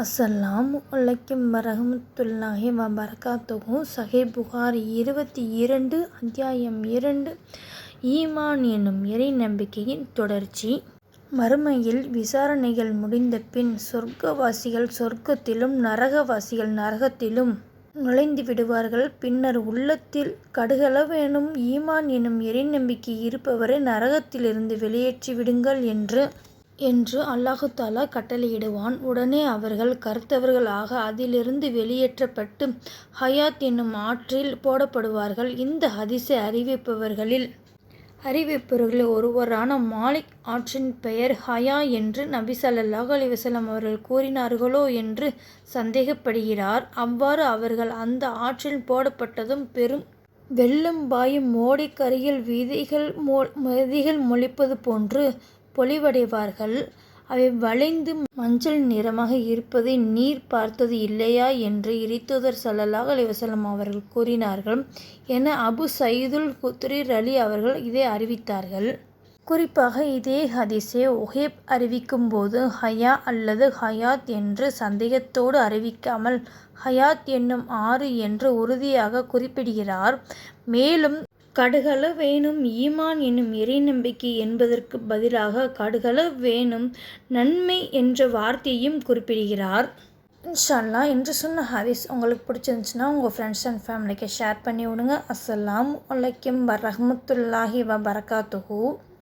அஸ்ஸலாம் அலைக்கும் வரஹமத்துல்லாஹி வபரகாத்துகும் சஹே புகாரி இருபத்தி இரண்டு அத்தியாயம் இரண்டு ஈமான் என்னும் இறை நம்பிக்கையின் தொடர்ச்சி. மறுமையில் விசாரணைகள் முடிந்த பின் சொர்க்கவாசிகள் சொர்க்கத்திலும் நரகவாசிகள் நரகத்திலும் நுழைந்து விடுவார்கள். பின்னர் உள்ளத்தில் கடுகளவேனும் ஈமான் எனும் இறை நம்பிக்கை இருப்பவரை நரகத்திலிருந்து வெளியேற்றி விடுங்கள் என்று என்று அல்லாஹு தாலா கட்டளையிடுவான். உடனே அவர்கள் கருத்தவர்களாக அதிலிருந்து வெளியேற்றப்பட்டு ஹயாத் என்னும் ஆற்றில் போடப்படுவார்கள். இந்த ஹதிசை அறிவிப்பவர்களில் அறிவிப்பவர்களில் ஒருவரான மாலிக் ஆற்றின் பெயர் ஹயா என்று நபி சல்லாஹ் அலிவசலம் அவர்கள் கூறினார்களோ என்று சந்தேகப்படுகிறார். அவ்வாறு அவர்கள் அந்த ஆற்றில் போடப்பட்டதும் பெரும் வெள்ளம் பாயும் மோடிக்கரையில் வீதிகள் மோ விதைகள் மொழிப்பது போன்று பொலிவடைவார்கள். அவை வளைந்து மஞ்சள் நிறமாக இருப்பதை நீர் பார்த்தது இல்லையா என்று இறைத்தூதர் ஸல்லல்லாஹு அலிவசலம் அவர்கள் கூறினார்கள். என அபு சயீதுல் குத்ரி அலி அவர்கள் இதை அறிவித்தார்கள். குறிப்பாக இதே ஹதீஸை ஒஹேப் அறிவிக்கும்போது ஹயா அல்லது ஹயாத் என்று சந்தேகத்தோடு அறிவிக்காமல் ஹயாத் என்னும் ஆறு என்று உறுதியாக குறிப்பிடுகிறார். மேலும் கடுகள வேணும் ஈமான் என்னும் இறை நம்பிக்கை என்பதற்கு பதிலாக கடுகள வேணும் நன்மை என்ற வார்த்தையையும் குறிப்பிடுகிறார். இன்ஷால்லா என்று சொன்ன ஹதீஸ் உங்களுக்கு பிடிச்சிருந்துச்சுன்னா உங்கள் ஃப்ரெண்ட்ஸ் அண்ட் ஃபேமிலிக்கு ஷேர் பண்ணி விடுங்க அஸ்லாம் வலைக்கம் வரமத்துல்லாஹி வ பரகாத்துஹூ